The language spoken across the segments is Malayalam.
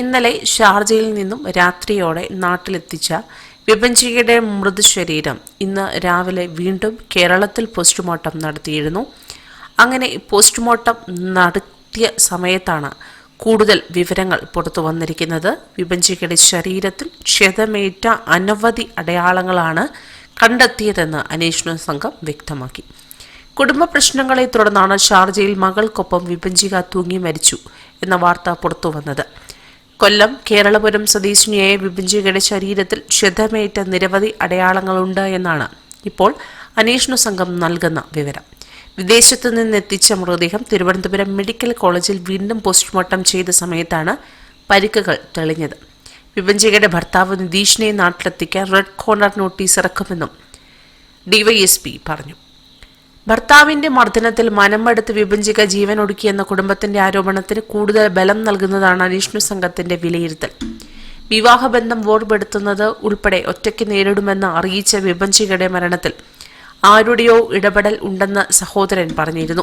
ഇന്നലെ ഷാർജയിൽ നിന്നും രാത്രിയോടെ നാട്ടിലെത്തിച്ച വിഭഞ്ചികയുടെ മൃതശരീരം ഇന്ന് രാവിലെ വീണ്ടും കേരളത്തിൽ പോസ്റ്റ്മോർട്ടം നടത്തിയിരുന്നു. അങ്ങനെ പോസ്റ്റ്മോർട്ടം നടത്തിയ സമയത്താണ് കൂടുതൽ വിവരങ്ങൾ പുറത്തു വന്നിരിക്കുന്നത്. വിഭഞ്ചികയുടെ ശരീരത്തിൽ ക്ഷതമേറ്റ അനവധി അടയാളങ്ങളാണ് കണ്ടെത്തിയതെന്ന് അന്വേഷണ സംഘം വ്യക്തമാക്കി. കുടുംബ പ്രശ്നങ്ങളെ തുടർന്നാണ് ഷാർജയിൽ മകൾക്കൊപ്പം വിഭജിക തൂങ്ങി മരിച്ചു എന്ന വാർത്ത പുറത്തു വന്നത്. കൊല്ലം കേരളപുരം സ്വദേശിനിയായ വിഭജികയുടെ ശരീരത്തിൽ ക്ഷതമേറ്റ നിരവധി അടയാളങ്ങളുണ്ട് എന്നാണ് ഇപ്പോൾ അന്വേഷണ സംഘം നൽകുന്ന വിവരം. വിദേശത്ത് നിന്നെത്തിച്ച മൃതദേഹം തിരുവനന്തപുരം മെഡിക്കൽ കോളേജിൽ വീണ്ടും പോസ്റ്റ്മോർട്ടം ചെയ്ത സമയത്താണ് പരിക്കുകൾ തെളിഞ്ഞത്. വിഭജികയുടെ ഭർത്താവ് നിതീഷിനെ നാട്ടിലെത്തിക്കാൻ റെഡ് കോർണർ നോട്ടീസ് ഇറക്കുമെന്നും ഡിവൈഎസ്പി പറഞ്ഞു. ഭർത്താവിന്റെ മർദ്ദനത്തിൽ മനമെടുത്ത് വിഭജിക ജീവൻ ഒടുക്കിയെന്ന കുടുംബത്തിന്റെ ആരോപണത്തിന് കൂടുതൽ ബലം നൽകുന്നതാണ് അനീഷ്ണു സംഘത്തിന്റെ വിലയിരുത്തൽ. വിവാഹബന്ധം വേർപെടുത്തുന്നത് ഉൾപ്പെടെ ഒറ്റയ്ക്ക് നേരിടുമെന്ന് അറിയിച്ച വിഭജികയുടെ മരണത്തിൽ ആരുടെയോ ഇടപെടൽ ഉണ്ടെന്ന് സഹോദരൻ പറഞ്ഞിരുന്നു.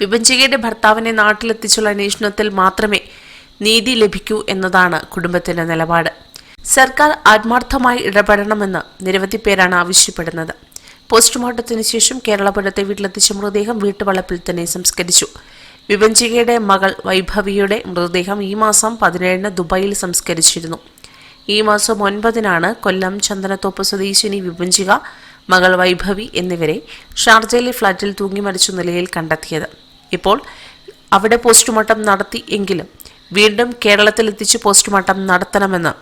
വിഭജികയുടെ ഭർത്താവിനെ നാട്ടിലെത്തിച്ചുള്ള അന്വേഷണത്തിൽ മാത്രമേ നീതി ലഭിക്കൂ എന്നതാണ് കുടുംബത്തിന്റെ നിലപാട്. സർക്കാർ ആത്മാർത്ഥമായി ഇടപെടണമെന്ന് നിരവധി പേരാണ് ആവശ്യപ്പെടുന്നത്. പോസ്റ്റ്മോർട്ടത്തിന് ശേഷം കേരളപുരത്തെ വീട്ടിലെത്തിച്ച മൃതദേഹം വീട്ടുവളപ്പിൽ തന്നെ സംസ്കരിച്ചു. വിഭഞ്ചികയുടെ മകൾ വൈഭവിയുടെ മൃതദേഹം ഈ മാസം പതിനേഴിന് ദുബായിൽ സംസ്കരിച്ചിരുന്നു. ഈ മാസം ഒൻപതിനാണ് കൊല്ലം ചന്ദനത്തോപ്പ് സ്വദേശിനി വിഭഞ്ചിക മകൾ വൈഭവി എന്നിവരെ ഷാർജയിലെ ഫ്ളാറ്റിൽ തൂങ്ങി മരിച്ച നിലയിൽ കണ്ടെത്തിയത്. ഇപ്പോൾ അവിടെ പോസ്റ്റ്മോർട്ടം നടത്തി എങ്കിലും വീണ്ടും കേരളത്തിലെത്തിച്ച് പോസ്റ്റ്മോർട്ടം നടത്തണമെന്ന്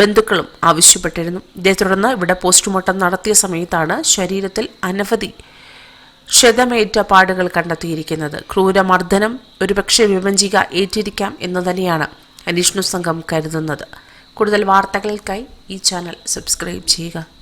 ബന്ധുക്കളും ആവശ്യപ്പെട്ടിരുന്നു. ഇതേ തുടർന്ന് ഇവിടെ പോസ്റ്റ്മോർട്ടം നടത്തിയ സമയത്താണ് ശരീരത്തിൽ അനവധി ക്ഷതമേറ്റ പാടുകൾ കണ്ടെത്തിയിരിക്കുന്നത്. ക്രൂരമർദ്ദനം ഒരുപക്ഷെ വിഭജിക ഏറ്റിരിക്കാം എന്ന് തന്നെയാണ് അന്വേഷണ സംഘം കരുതുന്നത്. കൂടുതൽ വാർത്തകൾക്കായി ഈ ചാനൽ സബ്സ്ക്രൈബ് ചെയ്യുക.